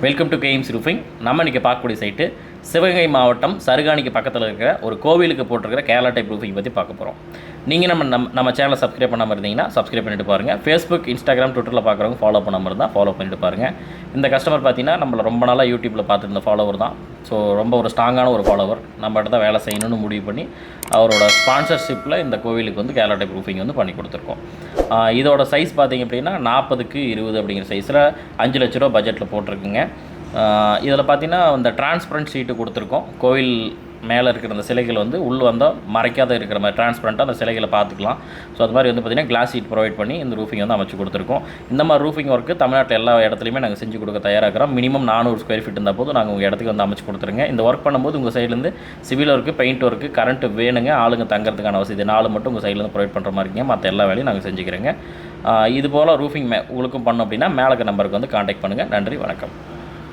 Welcome to games roofing நம்ம இன்றைக்கி பார்க்கக்கூடிய சைட்டு சிவகங்கை மாவட்டம் சருகாணிக்கு பக்கத்தில் இருக்கிற ஒரு கோவிலுக்கு போட்டிருக்கிற கேரளா டைப் ரூஃபிங் பற்றி பார்க்க போகிறோம் நீங்கள் நம்ம நம்ம நம்ம சேனலை சப்ஸ்கிரைப் பண்ணாமல் இருந்தீங்கன்னா சப்ஸ்கிரைப் பண்ணிட்டு பாருங்கள் ஃபேஸ்புக் இன்ஸ்டாகிராம் ட்விட்டரில் பார்க்குறவங்க ஃபாலோ பண்ணாமல் இருந்தால் ஃபாலோ பண்ணிட்டு பாருங்கள் இந்த கஸ்டமர் பார்த்தீங்கன்னா நம்மளை ரொம்ப நாளாக யூடியூப்பில் பார்த்துருந்த ஃபாலோவர் தான். ஸோ ரொம்ப ஒரு ஸ்ட்ராங்கான ஒரு ஃபாலோவர் நம்ம தான் வேலை செய்யணும்னு முடிவு பண்ணி அவரோட ஸ்பான்சர்ஷிப்பில் இந்த கோவிலுக்கு வந்து கேரளா டைப் ரூஃபிங் வந்து பண்ணி கொடுத்துருக்கோம். இதோட சைஸ் பார்த்தீங்க அப்படின்னா நாற்பதுக்கு இருபது அப்படிங்கிற சைஸில் அஞ்சு லட்ச ரூபா பட்ஜெட்டில் போட்டிருக்குங்க. இதில் பார்த்தீங்கன்னா இந்த டிரான்ஸ்பரண்ட் ஷீட்டு கொடுத்துருக்கோம். கோவில் மேலே இருக்கிற அந்த சிலைகள் வந்து உள் வந்தால் மறைக்காத இருக்கிற மாதிரி டிரான்ஸ்பரண்ட்டாக அந்த சிலைகளை பார்த்துக்கலாம். ஸோ அது மாதிரி வந்து பார்த்திங்கன்னா கிளாஸ் ஷீட் ப்ரொவைட் பண்ணி இந்த ரூஃபிங் வந்து அமைச்சு கொடுத்துருக்கோம். இந்த மாதிரி ரூஃபிங் ஒர்க்கு தமிழ்நாட்டில் எல்லா இடத்துலையுமே நாங்கள் செஞ்சு கொடுக்க தயாராகிறோம். மினிமம் நானூறு ஸ்கொயர் ஃபீட் இருந்தால் போதும் நாங்கள் உங்கள் இடத்துக்கு வந்து அமைச்சு கொடுத்துருங்க. இந்த ஒர்க் பண்ணும்போது உங்கள் சைட்லேருந்து civil work paint work current வேணுங்க ஆளுங்க தங்குறதுக்கான வசதி நாலு மட்டும் உங்கள் சைட்லேருந்து ப்ரொவைட் பண்ணுற மாதிரிங்க மற்ற எல்லா வேலையும் நாங்கள் செஞ்சுக்கிறேங்க. இது போல் ரூஃபிங் மே உங்களுக்கும் பண்ணோம் அப்படின்னா மேலக்க நம்பருக்கு வந்து காண்டாக்ட் பண்ணுங்கள் நன்றி வணக்கம்.